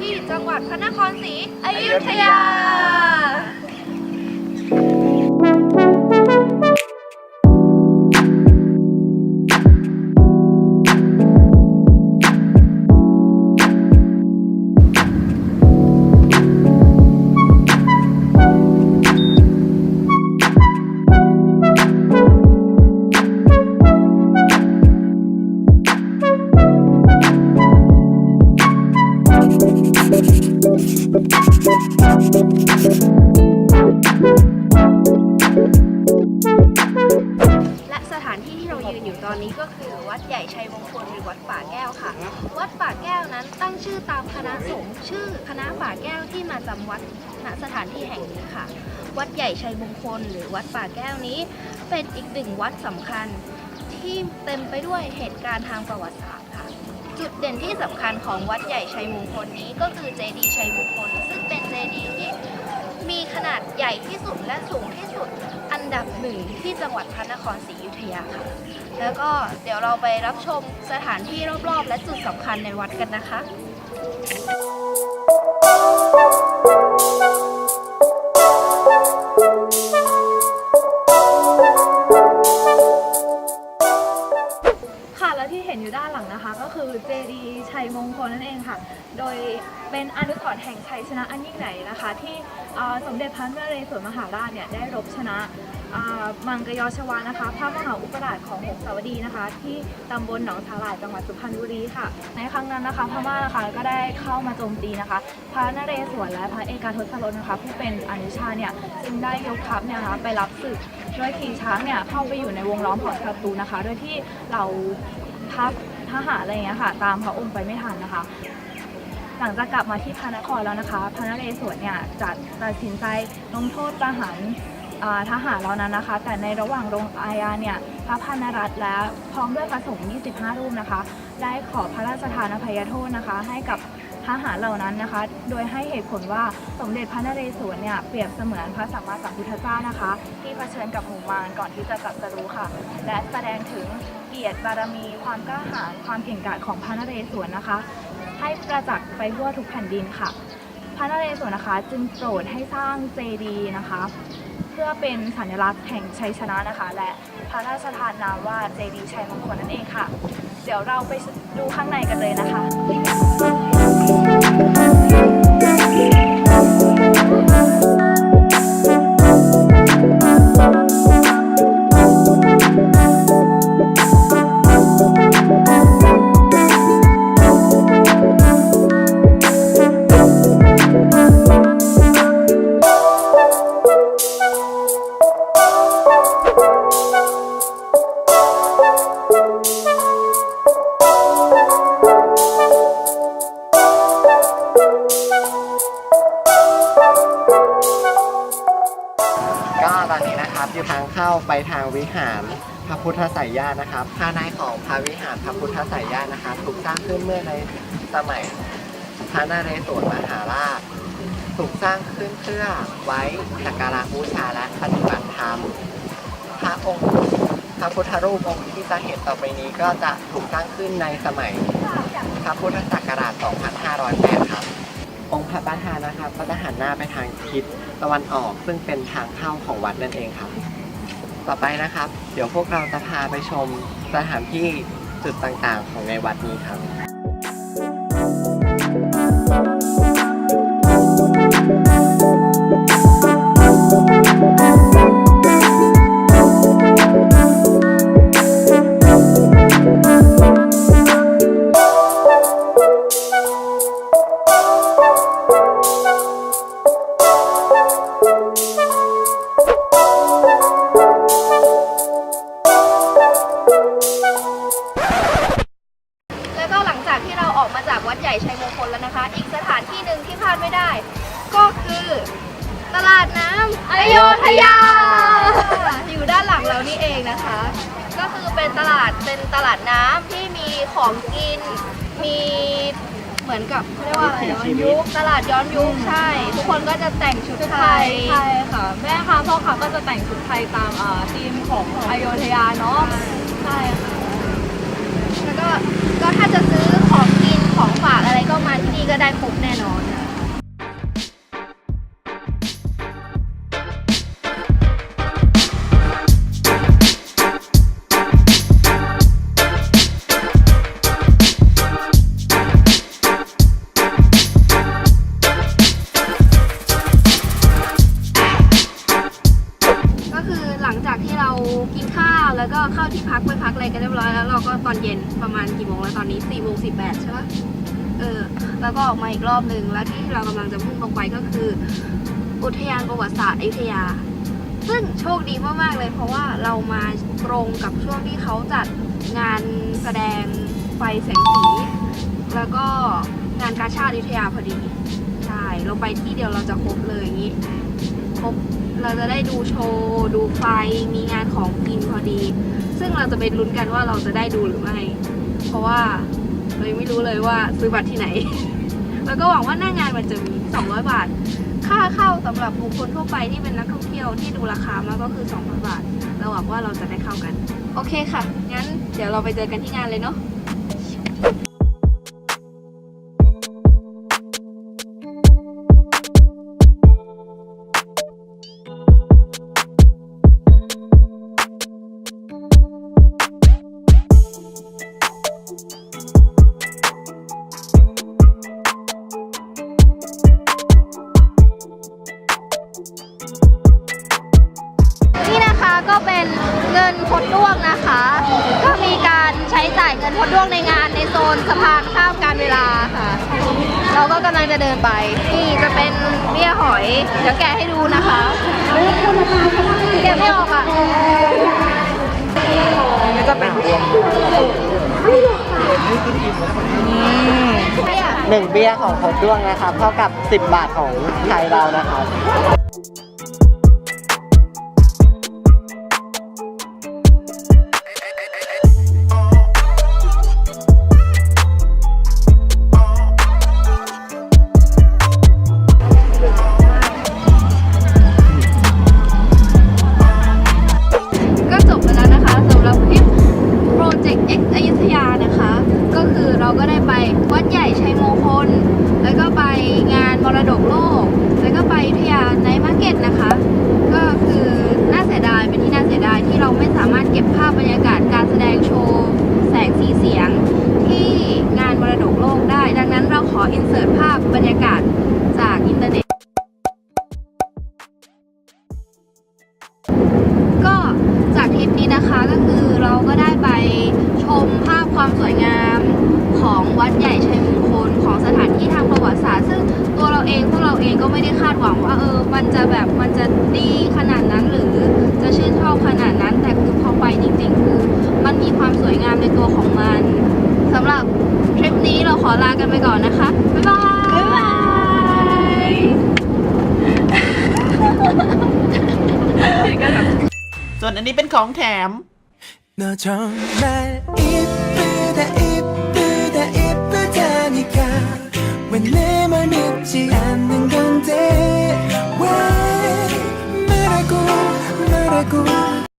ที่จังหวัดพระนครศรีอยุธยา และสถานที่ที่เรายืนอยู่ตอนนี้ก็คือวัดใหญ่ชัยมงคลหรือวัดป่าแก้วค่ะ วัดป่าแก้วนั้นตั้งชื่อตามคณะสงฆ์ชื่อคณะป่าแก้วที่มาจำวัดณสถานที่แห่งนี้ค่ะ วัดใหญ่ชัยมงคลหรือวัดป่าแก้วนี้ เป็นอีกหนึ่งวัดสำคัญที่เต็มไปด้วยเหตุการณ์ทางประวัติศาสตร์ค่ะ จุดเด่นที่สำคัญของวัดใหญ่ชัยมงคลนี้ก็คือเจดีย์ชัยมงคลซึ่งเป็นเจดีย์ที่มีขนาด ใหญ่ที่สุดและสูงที่สุดอันดับหนึ่งที่จังหวัดพระนครศรีอยุธยาค่ะ แล้วก็เดี๋ยวเราไปรับชมสถานที่รอบๆ และจุดสำคัญในวัดกันนะคะค่ะและที่เห็นอยู่ด้านหลังนะคะ ก็คือเจดีย์ชัยมงคลนั่นเองค่ะ โดยเป็นอนุสรณ์แห่งชัยชนะอันยิ่งใหญ่นะคะ ที่ สมเด็จพระนเรศวรมหาราชเนี่ยได้รบชนะมังกรยอชวานะคะพระมหาอุปราชของหงสาวดีนะคะ ที่ตำบลหนองสาหร่ายจังหวัดสุพรรณบุรีค่ะ ในครั้งนั้นนะคะพม่านะคะก็ได้เข้ามาโจมตีนะคะ พระนเรศวรและพระเอกาทศรสนะคะ ผู้เป็นอนุชาเนี่ยจึงได้ยกทัพเนี่ยนะคะไปรับศึกด้วยขี่ช้างเนี่ยเข้าไปอยู่ในวงล้อมของศัตรูนะคะ โดยที่เราทัพทหารอะไรเงี้ยค่ะ ตามพระองค์ไปไม่ทันนะคะ หลังจากกลับมาที่พระนครแล้วนะคะพระนเรศวรเนี่ยจัดตัดสินใจลงโทษประหารอ่าทหารเหล่านั้นนะคะ แต่ในระหว่างลงอาญาเนี่ยพระพาณรัตน์และพร้อมด้วยพระสงฆ์25 รูปนะคะ ได้ขอพระราชทานอภัยโทษนะคะ ให้กับทหารเหล่านั้นนะคะ โดยให้เหตุผลว่าสมเด็จพระนเรศวรเนี่ยเปรียบเสมือนพระสัมมาสัมพุทธเจ้านะคะ ที่เผชิญกับหมู่มารก่อนที่จะตรัสรู้ค่ะ และแสดงถึงเกียรติบารมีความกล้าหาญความเก่งกาจของพระนเรศวรนะคะ ให้ประจักษ์ไปทั่วทุกแผ่นดินค่ะ พระนเรศวรนะคะจึงโปรดให้สร้างเจดีย์นะคะ เพื่อเป็นสัญลักษณ์แห่งชัยชนะนะคะ และพระราชทานนามว่าเจดีย์ชัยมงคลนั่นเองค่ะ เดี๋ยวเราไปดูข้างในกันเลยนะคะ อยู่ทางเข้าไปทางวิหารพระพุทธไสยญาตินะครับภายในของพระวิหารพระพุทธไสยญาตินะครับถูกสร้างขึ้นเมื่อในสมัยพระนเรศวรมหาราชถูกสร้างขึ้นเพื่อไว้สักการะบูชาและปฏิบัติธรรมพระองค์พระพุทธรูปองค์ที่จะเห็นต่อไปนี้ก็จะถูกสร้างขึ้นในสมัยพระพุทธศักราช 2508 ครับ พระประธานนะคะก็จะหันหน้าไปทางทิศตะวันออก ซึ่งเป็นทางเข้าของวัดนั่นเองครับ ต่อไปนะครับ เดี๋ยวพวกเราจะพาไปชมสถานที่จุดต่างๆ ของในวัดนี้ครับ ตลาดน้ำอโยธยา อยู่ด้านหลังเรานี่เองนะคะ ก็คือเป็นตลาดเป็นตลาดน้ำที่มีของกิน มีเหมือนกับเขาเรียกว่าอะไรย้อนยุคตลาดย้อนยุคใช่ ทุกคนก็จะแต่งชุดไทย ใช่ค่ะ แม่ค้าพ่อค้าก็จะแต่งชุดไทยตามอ่าธีมของอโยธยาเนาะใช่ค่ะแล้วก็ก็ถ้าจะซื้อของกินของฝากอะไรก็มาที่นี่ก็ได้ครบแน่นอน กินข้าวแล้วก็เข้าที่พักไปพักอะไรกันเรียบร้อยแล้วเราก็ตอนเย็นประมาณกี่โมงแล้วตอนนี้4ี่โมงสิใช่ไหมเออแล้วก็ออกมาอีกรอบหนึ่งแล้วที่เรากำลังจะมุ่งตรงไปก็คือ อุทยานประวัติศาสตร์อยุธยา ซึ่งโชคดีมากๆเลย เพราะว่าเรามาตรงกับช่วงที่เขาจัดงานแสดงไฟแสงสี แล้วก็งานกาชาดอยุธยาพอดี ใช่ เราไปที่เดียวเราจะครบเลยอย่างนี้ครบ เราจะได้ดูโชว์ ดูไฟ มีงานของกินพอดี ซึ่งเราจะไปลุ้นกันว่าเราจะได้ดูหรือไม่ เพราะว่าเรายังไม่รู้เลยว่าซื้อบัตรที่ไหน แล้วก็หวังว่าหน้างงานมันจะมี 200 บาท ค่าเข้าสำหรับบุคคลทั่วไปที่เป็นนักท่องเที่ยวที่ดูราคามากก็คือ200บาท เราหวังว่าเราจะได้เข้ากัน โอเคค่ะ งั้นเดี๋ยวเราไปเจอกันที่งานเลยเนาะ ดด้วงในงานในโซนสะพานข้ามการเวลาค่ะ เราก็กำลังจะเดินไป นี่จะเป็นเบี้ยหอย เดี๋ยวแกะให้ดูนะคะแกะไม่ออกอะนี่ก็เป็นหนึ่งเบี้ยของครบด้วงนะครับ เท่ากับ 10 บาทของไทยเรานะครับ ดีขนาดนั้นหรือจะชื่นชอบขนาดนั้นแต่คือพอไปจริง ๆ คือมันมีความสวยงามในตัวของมันสำหรับทริปนี้เราขอลากันไปก่อนนะคะ บ๊ายบายบ๊ายบายส่วนอันนี้เป็นของแถม 너 정말 이쁘다 이쁘다 이쁘다니까 왜 내 말 믿지 않는 건데 struggle